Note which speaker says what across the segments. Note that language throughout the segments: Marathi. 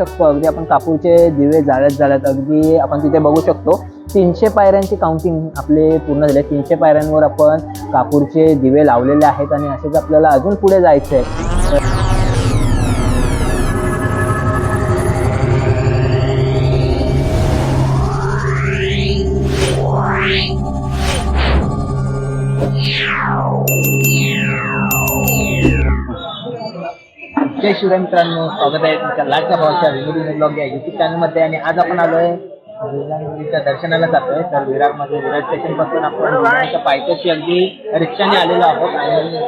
Speaker 1: शकतो. अगदी आपण कापूरचे दिवे जाळत जाळत अगदी आपण तिथे बघू शकतो. तीनशे पायऱ्यांची काउंटिंग आपले पूर्ण झाले. तीनशे पायऱ्यांवर आपण कापूरचे दिवे लावलेले आहेत आणि असेच आपल्याला अजून पुढे जायचं आहे जय मित्रांनो स्वागत आहे तुमच्या लाडच्या भावाच्या विनोदी ब्लॉग या युट्यूब चॅनलमध्ये आणि आज आपण आलोय विराटच्या दर्शनाला जातोय. तर विराटमध्ये विराट स्टेशनपासून आपण विराटच्या पायथ्याशी अगदी रिक्षाने आलेलो आहोत. आणि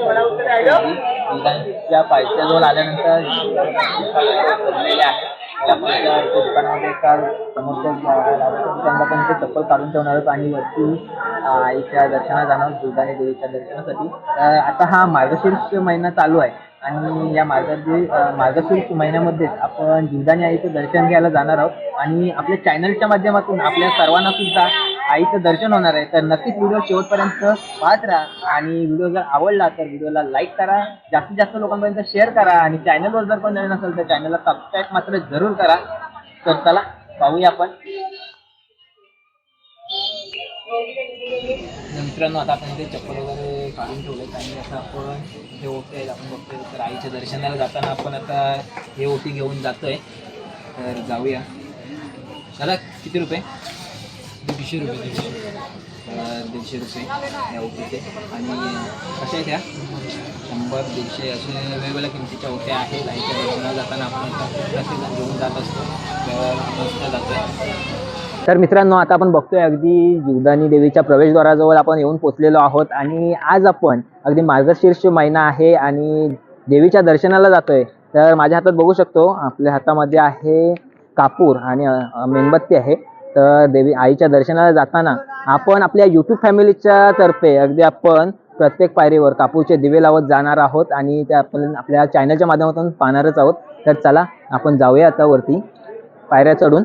Speaker 1: विराटच्या पायथ्याजवळ आल्यानंतर बनलेले आहे दुकानामध्ये काल समोरच्या पण ते चप्पल काढून ठेवणार आहोत. आणि वरती आईच्या दर्शनात जाणार दुर्गाने देवीच्या दर्शनासाठी. आता हा मार्गशीर्ष महिना चालू आहे. आणि या मार्गशीर्ष मार्गशीर्ष महिन्यामध्ये आपण जीवदानी आईचं दर्शन घ्यायला जाणार आहोत. आणि आपल्या चॅनलच्या माध्यमातून आपल्या सर्वांना सुद्धा आईचं दर्शन होणार आहे. तर नक्कीच व्हिडिओ शेवटपर्यंत पाहत राहा. आणि व्हिडिओ जर आवडला तर व्हिडिओला लाईक करा. जास्तीत जास्त लोकांपर्यंत शेअर करा. आणि चॅनलवर जर कोण नवीन असेल तर चॅनलला सबस्क्राईब मात्र जरूर करा. तर चला पाहूया आपण. मित्रांनो आता आपण इथे चप्पल वगैरे काढून ठेवले आणि आता आपण हे ओटे आहेत आपण बघतोय तर आईच्या दर्शनाला जाताना आपण आता हे ओटी घेऊन जातोय. तर जाऊया. दादा किती रुपये?
Speaker 2: दीडशे रुपये दीडशे
Speaker 1: तर दीडशे रुपये या ओटीचे. आणि कशा आहेत ह्या? शंभर दीडशे असे वेगवेगळ्या किमतीच्या ओट्या आहेत. आईच्या दर्शनाला जाताना आपण आता घेऊन जात असतो. तर आपण सुद्धा जातोय. तर मित्रांनो आता आपण बघतोय अगदी जीवदानी देवीच्या प्रवेशद्वाराजवळ आपण येऊन पोचलेलो आहोत आणि आज आपण अगदी मार्गशीर्ष महिना आहे आणि देवीच्या दर्शनाला जातोय. तर माझ्या हातात बघू शकतो आपल्या हातामध्ये आहे कापूर आणि मेणबत्ती आहे. तर देवी आईच्या दर्शनाला जाताना आपण आपल्या यूट्यूब फॅमिलीच्या तर्फे अगदी आपण प्रत्येक पायरीवर कापूरचे दिवे लावत जाणार आहोत आणि ते आपण आपल्या चॅनलच्या माध्यमातून पाहणारच आहोत. तर चला आपण जाऊया आता वरती पायऱ्या चढून.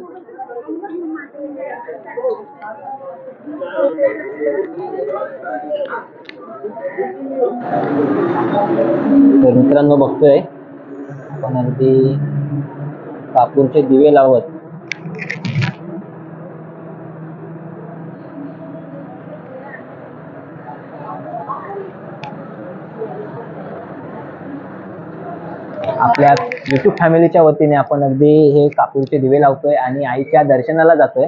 Speaker 1: तर मित्रांनो बघतोय. आपण अगदी कापूरचे दिवे लावत. आपल्या युट्यूब फॅमिलीच्या वतीने आपण अगदी हे कापूरचे दिवे लावतोय आणि आईच्या दर्शनाला जातोय.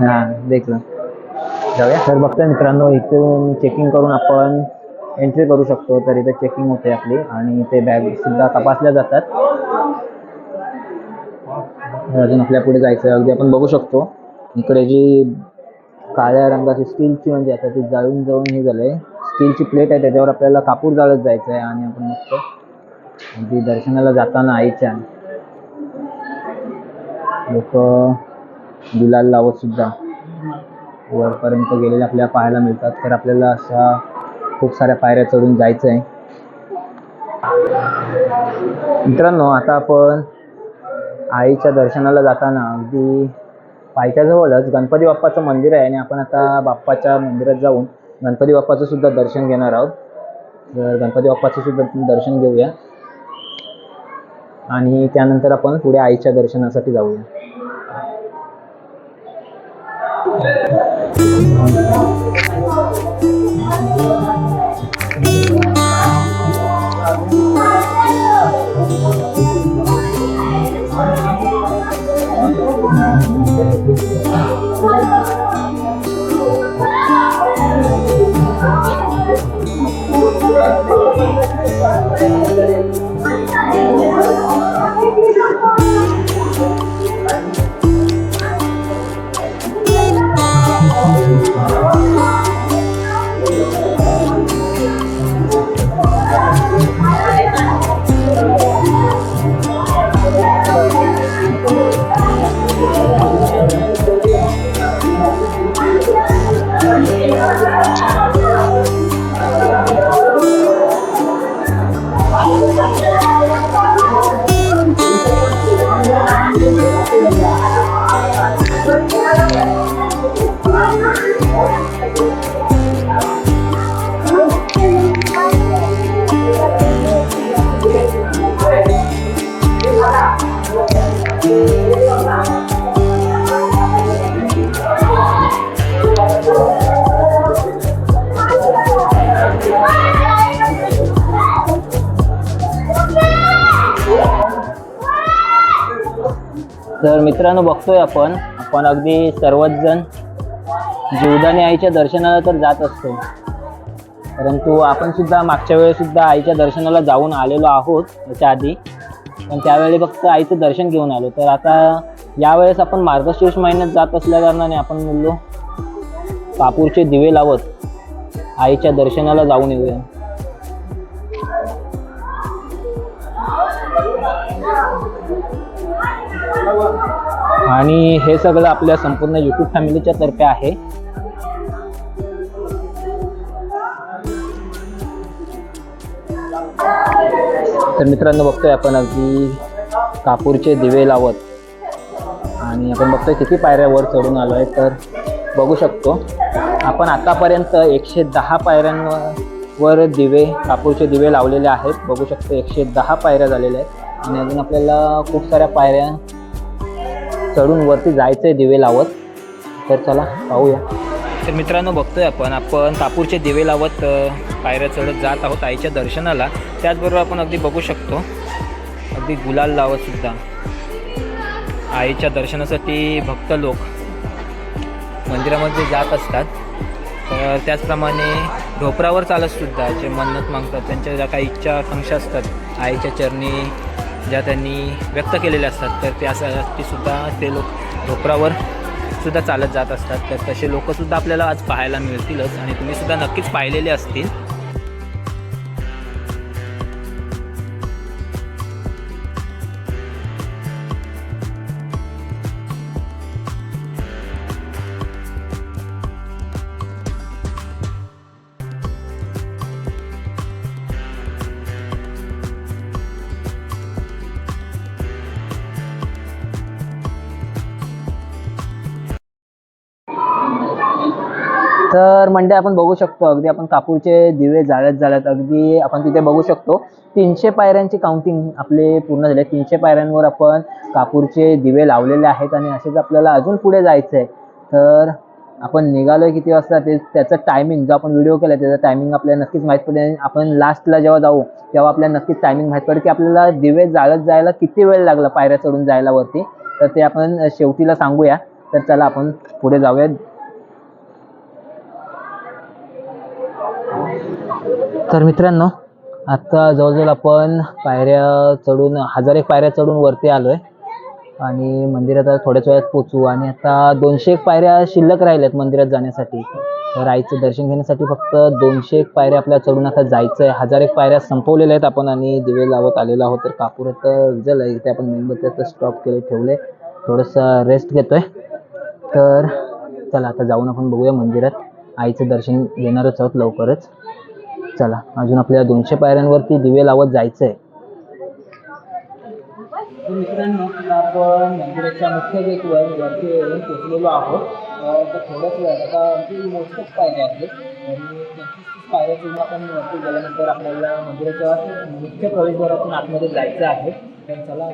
Speaker 1: हा देखलं जाऊया. तर बघतोय मित्रांनो इथून चेकिंग करून आपण एंट्री करू शकतो तर इथे चेकिंग होते आपली आणि ते बॅग सुद्धा तपासल्या जातात. अजून आपल्या पुढे जायचं अगदी आपण बघू शकतो. इकडे जी काळ्या रंगाची स्टीलची म्हणजे आता ती जाळून जाळून हे झालंय. स्टीलची प्लेट आहे त्याच्यावर आपल्याला कापूर जाळत जायचं आहे आणि आपण मस्त अगदी दर्शनाला जाताना आईच्या. लोक गुलाल लावत सुद्धा. वरपर्यंत गेलेले आपल्याला पाहायला मिळतात. तर आपल्याला अशा खूप साऱ्या पायऱ्या चढून जायचं आहे मित्रांनो आता आपण आईच्या दर्शनाला जाताना अगदी पायथ्याजवळच गणपती बाप्पाचं मंदिर आहे आणि आपण आता बाप्पाच्या मंदिरात जाऊन गणपती बाप्पाचं सुद्धा दर्शन घेणार आहोत. तर गणपती बाप्पाचं सुद्धा दर्शन घेऊया. आणि त्यानंतर आपण पुढे आईच्या दर्शनासाठी जाऊया. Thank you. Dan mitra nu waktu ya pon, आपण अगदी सर्वच जण जीवदानी आईच्या दर्शनाला तर जात असतो. परंतु आपण सुद्धा मागच्या वेळेसुद्धा आईच्या दर्शनाला जाऊन आलेलो आहोत याच्या आधी पण त्यावेळी फक्त आईचं दर्शन घेऊन आलो. तर आता यावेळेस आपण मार्गशीर्ष महिन्यात जात असल्या कारणाने आपण बोललो कापूरचे दिवे लावत आईच्या दर्शनाला जाऊन येऊया. आणि हे सगळं आपल्या संपूर्ण यूट्यूब फॅमिलीच्या तर्फे आहे. तर मित्रांनो बघतोय आपण अगदी कापूरचे दिवे लावत. आणि आपण बघतोय किती पायऱ्या वर चढून आलो आहे तर बघू शकतो आपण आतापर्यंत एकशे दहा पायऱ्यांवर दिवे कापूरचे दिवे लावलेले आहेत. बघू शकतो एकशे दहा पायऱ्या झालेल्या आहेत. आणि अजून आपल्याला खूप साऱ्या पायऱ्या चढून वरती जायचं आहे दिवे लावत. तर चला पाहूया. तर मित्रांनो बघतोय आपण. आपण कापूरचे दिवे लावत पायऱ्या चढत जात आहोत आईच्या दर्शनाला. त्याचबरोबर आपण अगदी बघू शकतो. अगदी गुलाल लावत सुद्धा. आईच्या दर्शनासाठी भक्त लोक मंदिरामध्ये जात असतात. तर त्याचप्रमाणे ढोपरावर चालत सुद्धा जे मन्नत मागतात त्यांच्या ज्या काही इच्छा आकांक्षा असतात आईच्या चरणी ज्या त्यांनी व्यक्त केलेल्या असतात तर त्यासाठी सुद्धा ते लोक ढोपरावर सुद्धा चालत जात असतात. तर तसे लोकसुद्धा आपल्याला आज पाहायला मिळतीलच आणि तुम्ही सुद्धा नक्कीच पाहिलेले असतील. म्हणजे आपण बघू शकतो. अगदी आपण कापूरचे दिवे जाळत जाळत अगदी आपण तिथे बघू शकतो. तीनशे पायऱ्यांची काउंटिंग आपले पूर्ण झाले. तीनशे पायऱ्यांवर आपण कापूरचे दिवे लावलेले आहेत आणि असेच आपल्याला अजून पुढे जायचं आहे तर आपण निघालोय किती वाजता ते त्याचं टायमिंग जो आपण व्हिडिओ केला त्याचं टायमिंग आपल्याला नक्कीच माहीत पडेल. आपण लास्टला जेव्हा जाऊ तेव्हा आपल्याला नक्कीच टायमिंग माहीत पडेल की आपल्याला दिवे जाळत जायला किती वेळ लागला पायऱ्या चढून जायला वरती. तर ते आपण शेवटीला सांगूया. तर चला आपण पुढे जाऊया तर मित्रांनो आता जवळजवळ आपण पायऱ्या चढून हजार एक पायऱ्या चढून वरती आलोय. आणि मंदिरात आता थोड्याच वेळात पोचू आणि आता दोनशे एक पायऱ्या शिल्लक राहिल्यात मंदिरात जाण्यासाठी. तर आईचं दर्शन घेण्यासाठी फक्त दोनशे एक पायऱ्या आपल्या चढून आता जायचं आहे हजार एक पायऱ्या संपवलेल्या आहेत आपण आणि दिवे लावत आलेलो आहोत. तर कापूर आता विजल आहे. इथे आपण मेणबत्ती म्हणजे आता स्टॉप केले ठेवले. थोडंसं रेस्ट घेतोय. तर चला आता जाऊन आपण बघूया मंदिरात. आईचं दर्शन घेणारच आहोत लवकरच. चला. अजून आपल्याला दोनशे पायऱ्यांवरती दिवे लावत जायचं आहे मित्रांनो आपण मंदिराच्या मुख्य गेटवर वरती येऊन पोचलेलो आहोत. तर थोड्याच वेळ आता आमची मोजक्याच पायऱ्या आहेत. आणि पंचवीस पायऱ्या घेऊन आपण वरती गेल्यानंतर आपल्याला मंदिराच्या मुख्य प्रवेशद्वारातून आतमध्ये जायचं आहे. तर चला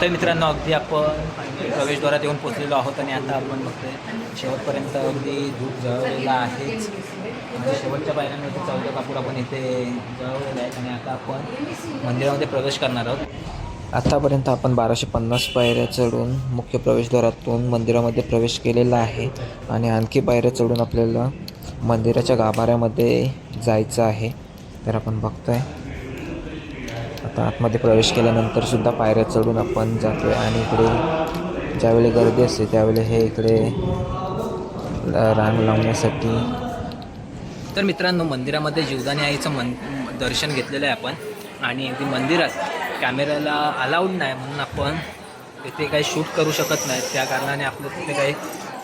Speaker 1: तर बघतोय मित्रांनो अगदी आपण प्रवेशद्वारात येऊन पोचलेलो आहोत आणि आता आपण बघतोय शेवटपर्यंत अगदी धूप जळवलेला आहेच. म्हणजे शेवटच्या पायऱ्यांवरती चौदा कापूर आपण इथे जळवलेला आहे आणि आता आपण मंदिरामध्ये प्रवेश करणार आहोत.
Speaker 3: आतापर्यंत आपण बाराशे पन्नास पायऱ्या चढून मुख्य प्रवेशद्वारातून मंदिरामध्ये प्रवेश केलेला आहे. आणि आणखी पायऱ्या चढून आपल्याला मंदिराच्या गाभाऱ्यामध्ये जायचं आहे. तर आपण बघतोय. आता आतमध्ये प्रवेश केल्यानंतर सुद्धा पायऱ्या चढून आपण जातोय आणि इकडे ज्यावेळी गर्दी असते त्यावेळी हे इकडे रांग लावण्यासाठी
Speaker 1: तर मित्रांनो मंदिरामध्ये जीवदानी आईचं मन दर्शन घेतलेलं आहे आपण. आणि अगदी मंदिरात कॅमेऱ्याला अलाउड नाही म्हणून आपण तिथे काही शूट करू शकत नाही. त्या कारणाने आपलं तिथे काही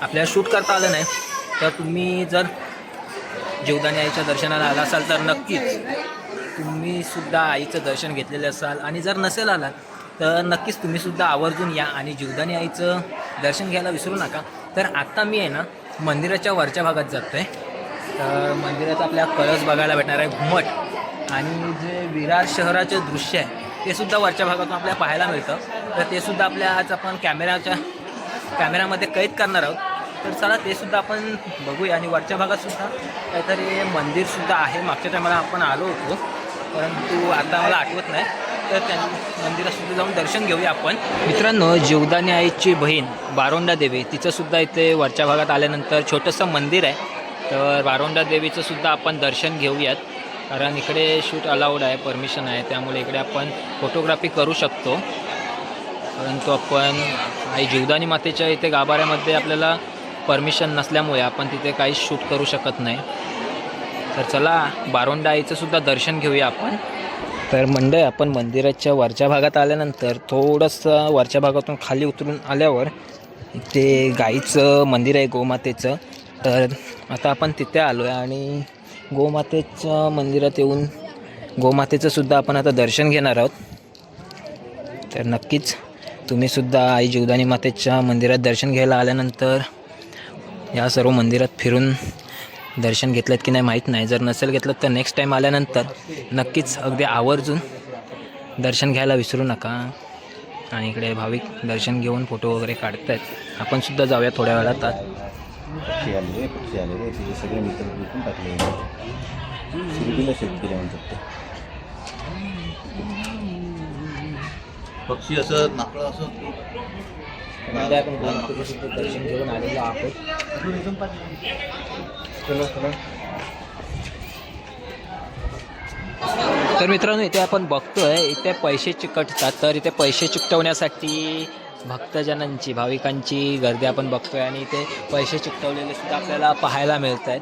Speaker 1: आपल्याला शूट करता आलं नाही. तर तुम्ही जर जीवदानी आईच्या दर्शनाला आला असाल तर नक्कीच तुम्ही सुद्धा आईचं दर्शन घेतलेलं असाल आणि जर नसेल आलात तर नक्कीच तुम्ही सुद्धा आवर्जून या आणि जीवदानी आईचं दर्शन घ्यायला विसरू नका. तर आत्ता मी आहे ना मंदिराच्या वरच्या भागात जातो आहे तर मंदिरात आपल्या कळस बघायला भेटणार आहे घुमट. आणि जे विरार शहराचे दृश्य आहे ते सुद्धा वरच्या भागातून आपल्याला पाहायला मिळतं. तर ते सुद्धा आपल्या आज आपण कॅमेराच्या कॅमेऱ्यामध्ये कैद करणार आहोत. तर चला ते सुद्धा आपण बघूया. आणि वरच्या भागात सुद्धा काहीतरी मंदिरसुद्धा आहे. मागच्या टायमाला आपण आलो होतो. परंतु आता मला आठवत नाही. तर त्या मंदिरातसुद्धा जाऊन दर्शन घेऊया आपण. मित्रांनो जीवदानी आईची बहीण बारोंडा देवी तिचंसुद्धा इथे वरच्या भागात आल्यानंतर छोटंसं मंदिर आहे. तर बारोंडा देवीचंसुद्धा आपण दर्शन घेऊयात. कारण इकडे शूट अलाउड आहे परमिशन आहे. त्यामुळे इकडे आपण फोटोग्राफी करू शकतो. परंतु आपण आई जीवदानी मातेच्या इथे गाभाऱ्यामध्ये आपल्याला परमिशन नसल्यामुळे आपण तिथे काहीच शूट करू शकत नाही. तर चला बारोंडा आईचं सुद्धा दर्शन घेऊया आपण. तर मंडळ आपण मंदिराच्या वरच्या भागात आल्यानंतर थोडंसं वरच्या भागातून खाली उतरून आल्यावर ते गाईचं मंदिर आहे गोमातेचं. तर आता आपण तिथे आलो आहे आणि गोमातेच्या मंदिरात येऊन गोमातेचं सुद्धा आपण आता दर्शन घेणार आहोत. तर नक्कीच तुम्हीसुद्धा आई जीवदानी मातेच्या मंदिरात दर्शन घ्यायला आल्यानंतर या सर्व मंदिरात फिरून दर्शन घेतलं की नाही माहीत नाही. जर नसेल घेतलं तर नेक्स्ट टाईम आल्यानंतर नक्कीच अगदी आवर्जून दर्शन घ्यायला विसरू नका. आणि इकडे भाविक दर्शन घेऊन फोटो वगैरे काढत आहेत आपण सुद्धा जाऊया थोड्या वेळात. आत
Speaker 4: पक्षी असं नाकळं असं
Speaker 1: दर्शन घेऊन आलेलो आहोत. तर मित्रांनो इथे आपण बघतोय इथे पैसे चिकटतात. तर इथे पैसे चिकटवण्यासाठी भक्तजनांची भाविकांची गर्दी आपण बघतोय आणि इथे पैसे चिकटवलेले सुद्धा आपल्याला पाहायला मिळत आहेत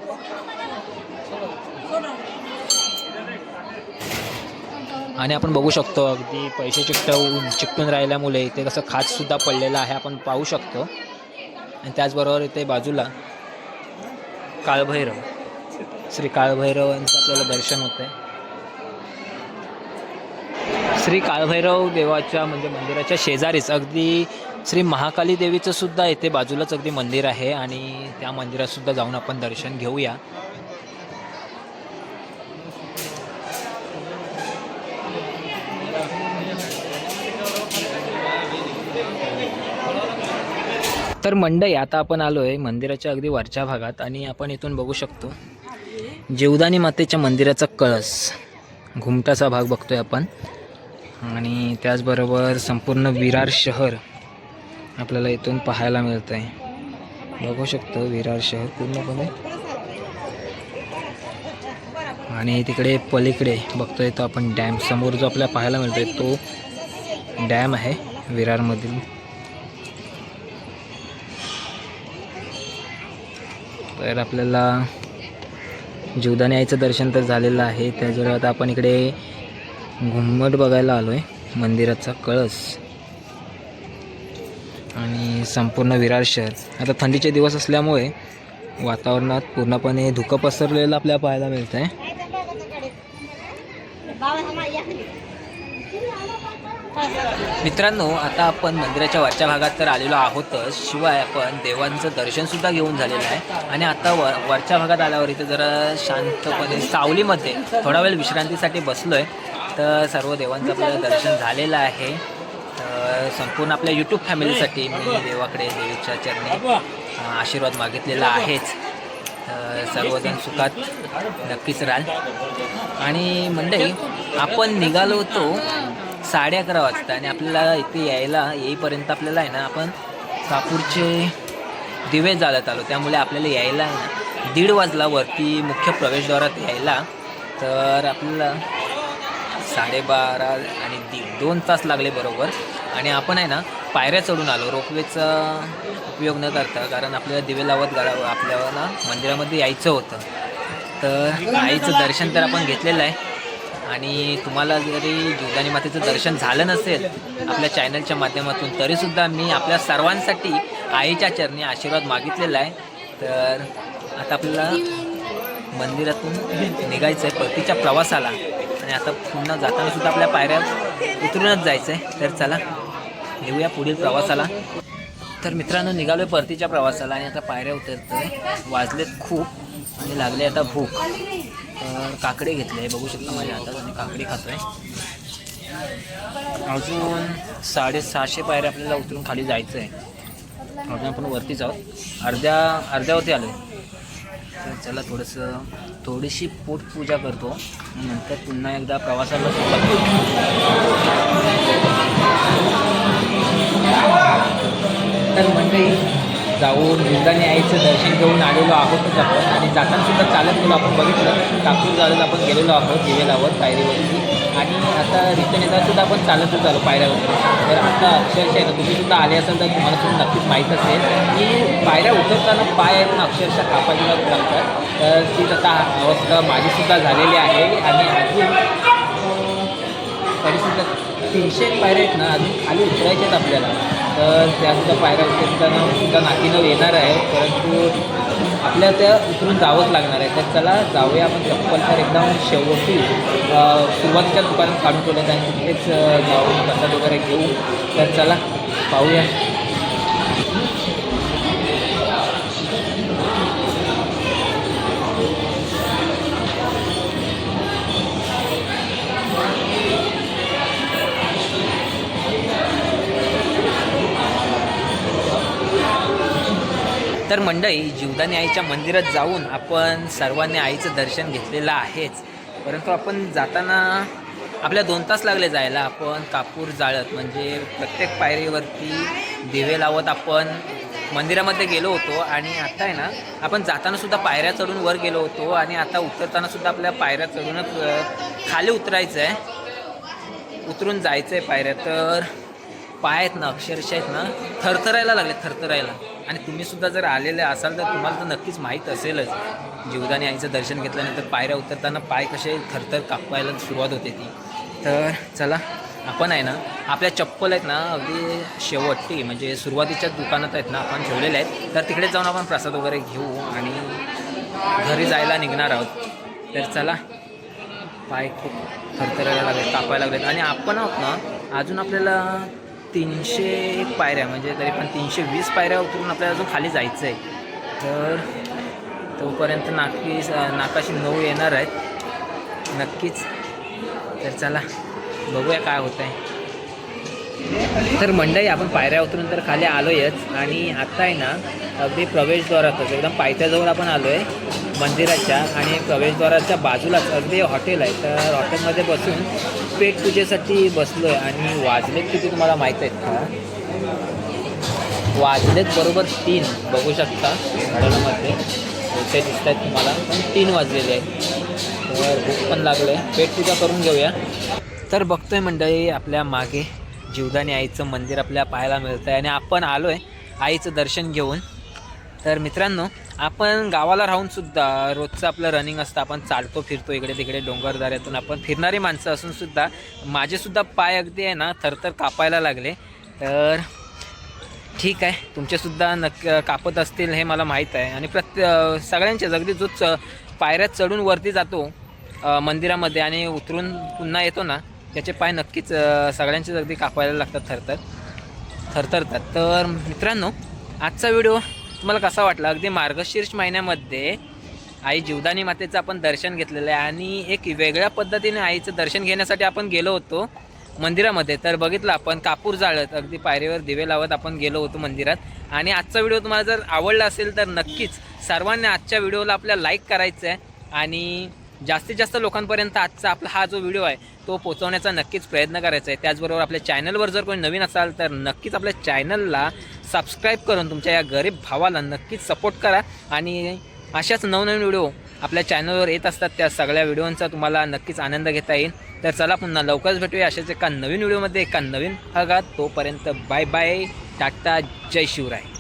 Speaker 1: आणि आपण बघू शकतो अगदी पैसे चिकटवून चिकटून राहिल्यामुळे इथे कसं खाचसुद्धा पडलेलं आहे आपण पाहू शकतो. आणि त्याचबरोबर इथे बाजूला काळभैरव. श्री काळभैरवांचं आपल्याला दर्शन होतं आहे श्री काळभैरव देवाच्या म्हणजे मंदिराच्या शेजारीच अगदी श्री महाकाली देवीचं सुद्धा इथे बाजूलाच अगदी मंदिर आहे आणि त्या मंदिरात सुद्धा जाऊन आपण दर्शन घेऊया. तर मंडई आता आपण आलो आहे मंदिराच्या अगदी वरच्या भागात आणि आपण इथून बघू शकतो जीवदानी मातेच्या मंदिराचा कळस. घुमटाचा भाग बघतोय आपण. आणि त्याचबरोबर संपूर्ण विरार शहर आपल्याला इथून पाहायला मिळतं आहे बघू शकतो विरार शहर पूर्णपणे. आणि तिकडे पलीकडे बघतोय तो आपण डॅम. समोर जो आपल्याला पाहायला मिळतोय तो डॅम आहे विरारमधील. तर आपल्याला जीवदानी आईचं दर्शन तर झालेलं आहे. त्याच्यावर आता आपण इकडे घुम्मट बघायला आलो आहे मंदिराचा कळस. आणि संपूर्ण विरार शहर. आता थंडीचे दिवस असल्यामुळे वातावरणात पूर्णपणे धुकं पसरलेलं आपल्याला पाहायला मिळतं आहे मित्रांनो आता आपण मंदिराच्या वरच्या भागात तर आलेलो आहोतच. शिवाय आपण देवांचं दर्शनसुद्धा घेऊन झालेलं आहे. आणि आता वर वरच्या भागात आल्यावर इथे जरा शांतपणे सावलीमध्ये थोडा वेळ विश्रांतीसाठी बसलो आहे तर सर्व देवांचं आपलं दर्शन झालेलं आहे. तर संपूर्ण आपल्या यूट्यूब फॅमिलीसाठी मी देवाकडे देवीच्या चरणी आशीर्वाद मागितलेला आहेच. सर्वजण सुखात नक्कीच राहाल. आणि मंडळी आपण निघालो होतो साडे अकरा वाजता आणि आपल्याला इथे यायला येईपर्यंत आपल्याला आहे ना आपण कापूरचे दिवे जाळत आलो. त्यामुळे आपल्याला यायला आहे ना दीड वाजला वरती मुख्य प्रवेशद्वारात यायला. तर आपल्याला साडेबारा आणि दीड दोन तास लागले बरोबर. आणि आपण आहे ना पायऱ्या चढून आलो. रोपवेचा उपयोग न करता कारण आपल्याला दिवे लावत गाडा आपल्याला मंदिरामध्ये यायचं होतं. तर आईचं दर्शन तर आपण घेतलेलं आहे. आणि तुम्हाला जरी जीवदानी मातेचं दर्शन झालं नसेल आपल्या चॅनलच्या माध्यमातून तरीसुद्धा मी आपल्या सर्वांसाठी आईच्या चरणी आशीर्वाद मागितलेला आहे. तर आता आपल्याला मंदिरातून निघायचं आहे परतीच्या प्रवासाला. आणि आता पुन्हा जाताना सुद्धा आपल्या पायऱ्या उतरूनच जायचं आहे तर चला निघूया पुढील प्रवासाला. तर मित्रांनो निघालो परतीच्या प्रवासाला आणि आता पायऱ्या उतरतोय. वाजलेत खूप आणि लागले आता भूक. तर काकडे घेतले बघू शकता माझ्या हातात. आणि काकडी खातोय. अजून साडेसहाशे पायऱ्या आपल्याला उतरून खाली जायचं आहे अजून आपण वरतीच आहोत. अर्ध्या अर्ध्यावरती आलो तर चला थोडंसं थोडीशी पोटपूजा करतो. नंतर पुन्हा एकदा प्रवासाला सुरुवात तर मंडळी जाऊन वृंदाने आईचं दर्शन घेऊन आलेलो आहोतच आपण. आणि जाताना सुद्धा चालत गेलो. आपण बघितलं कापूर जाळत आपण गेलेलो आहोत दिवेलावर पायरीवरती. आणि आता रिटर्न येताना सुद्धा आपण चालतच आलो पायऱ्यावरती. तर आता अक्षरशः आहे ना तुम्ही सुद्धा आले असाल तर तुम्हाला सुद्धा नक्कीच माहीत असेल की पायऱ्या उतरताना पाय आहेत ना अक्षरशः कापायला लागतात तर तीच आता अवस्था माझीसुद्धा झालेली आहे. आणि अजून तरीसुद्धा तीनशे एक पायऱ्या आहेत ना अजून खाली उतरायच्या आहेत आपल्याला. तर त्यासुद्धा पायऱ्या उतरताना सुद्धा नाकीनं येणार आहे परंतु आपल्या त्या उतरून जावंच लागणार आहे. तर चला जाऊया आपण चप्पल. तर एकदम शेवटी सुरुवातीच्या दुकानात काढून ठेवलं आणि तिथेच जाऊन प्रसाद वगैरे घेऊ. तर चला पाहूया. तर मंडळी जीवदानी आईच्या मंदिरात जाऊन आपण सर्वांनी आईचं दर्शन घेतलेलं आहेच. परंतु आपण जाताना आपल्या दोन तास लागले जायला. आपण कापूर जाळत म्हणजे प्रत्येक पायरीवरती दिवे लावत आपण मंदिरामध्ये गेलो होतो आणि आता आहे ना आपण जातानासुद्धा पायऱ्या चढून वर गेलो होतो आणि आता उतरतानासुद्धा आपल्या पायऱ्या चढूनच खाली उतरायचं आहे उतरून जायचं आहे पायऱ्या. तर पाय आहेत ना अक्षरशः आहेत ना थरथरायला लागले थरथरायला. आणि तुम्ही सुद्धा जर आलेले असाल तर तुम्हाला तर नक्कीच माहीत असेलच. जीवदानी आईचं दर्शन घेतल्यानंतर पायऱ्या उतरताना पाय कसे थरथर कापवायला सुरुवात होते ती. तर चला आपण आहे ना आपल्या चप्पल आहेत ना अगदी शेवटी म्हणजे सुरुवातीच्या दुकानात आहेत ना आपण ठेवलेले आहेत. तर तिकडे जाऊन आपण प्रसाद वगैरे घेऊ आणि घरी जायला निघणार आहोत. तर चला पाय खूप थरथरायला लागले कापायला लागलेत. आणि आपण आहोत ना अजून आपल्याला तीनशे एक पायऱ्या म्हणजे तरी पण तीनशे वीस पायऱ्या उतरून आपल्याला अजून खाली जायचं आहे तर तोपर्यंत नाकी नाकाशी नऊ येणार आहेत. नक्कीच. तर चला बघूया काय होत आहे तर मंडई आपण पायऱ्या उतरून तर खाली आलोयच. आणि आता आहे ना अगदी प्रवेशद्वारातच एकदम पायथ्याजवळ आपण आलो आहे मंदिराच्या आणि प्रवेशद्वाराच्या बाजूलाच अगदी हॉटेल आहे. तर हॉटेलमध्ये बसून पेट तुझ्यासाठी बसलो आहे आणि वाजलेत किती तुम्हाला माहीत आहेत का? वाजलेत बरोबर तीन बघू शकता घड्याळामध्ये होते दिसत आहेत तुम्हाला पण तीन वाजलेले आहेत. तर भूक पण लागलं. आहे पेट पूजा करून घेऊया. तर बघतोय मंडळी आपल्या मागे जीवदानी आईचं मंदिर आपल्या पाहायला मिळतं आहे आणि आपण आलो आहे आईचं दर्शन घेऊन. तर मित्रांनो आपण गावाला राहून सुद्धा रोजचं आपलं रनिंग असतं आपण चालतो फिरतो इकडे तिकडे डोंगरदऱ्यातून आपण फिरणारी माणसं असून सुद्धा माझेसुद्धा पाय अगदी आहे ना थरथर कापायला लागले. तर ठीक आहे तुमचेसुद्धा नक्क कापत असतील हे मला माहीत आहे. आणि प्रत्ये सगळ्यांचेच अगदी जो च पायऱ्यात चढून वरती जातो मंदिरामध्ये आणि उतरून पुन्हा येतो ना त्याचे पाय नक्कीच सगळ्यांचेच अगदी कापायला लागतात थरथर थरथरतात तर मित्रांनो आजचा व्हिडिओ तुम्हाला कसा वाटला? अगदी मार्गशीर्ष महिन्यामध्ये आई जीवदानी मातेचं आपण दर्शन घेतलेलं आहे आणि एक वेगळ्या पद्धतीने आईचं दर्शन घेण्यासाठी आपण गेलो होतो मंदिरामध्ये. तर बघितलं आपण कापूर जाळत अगदी पायरीवर दिवे लावत आपण गेलो होतो मंदिरात. आणि आजचा व्हिडिओ तुम्हाला जर आवडला असेल तर नक्कीच सर्वांनी आजच्या व्हिडिओला आपल्या लाईक करायचं आहे. आणि जास्तीत जास्त लोकांपर्यंत आजचा आपला हा जो व्हिडिओ आहे तो पोचवण्याचा नक्कीच प्रयत्न करायचा आहे. त्याचबरोबर आपल्या चॅनलवर जर कोणी नवीन असाल तर नक्कीच आपल्या चॅनलला सबस्क्राईब करून तुमच्या या गरीब भावाला नक्कीच सपोर्ट करा. आणि अशाच नवनवीन व्हिडिओ आपल्या चॅनलवर येत असतात त्या सगळ्या व्हिडिओंचा तुम्हाला नक्कीच आनंद घेता येईल. तर चला पुन्हा लवकरच भेटूया अशाच एका नवीन व्हिडिओमध्ये एका नवीन भागात. तोपर्यंत बाय बाय टाटा जय शिवराय.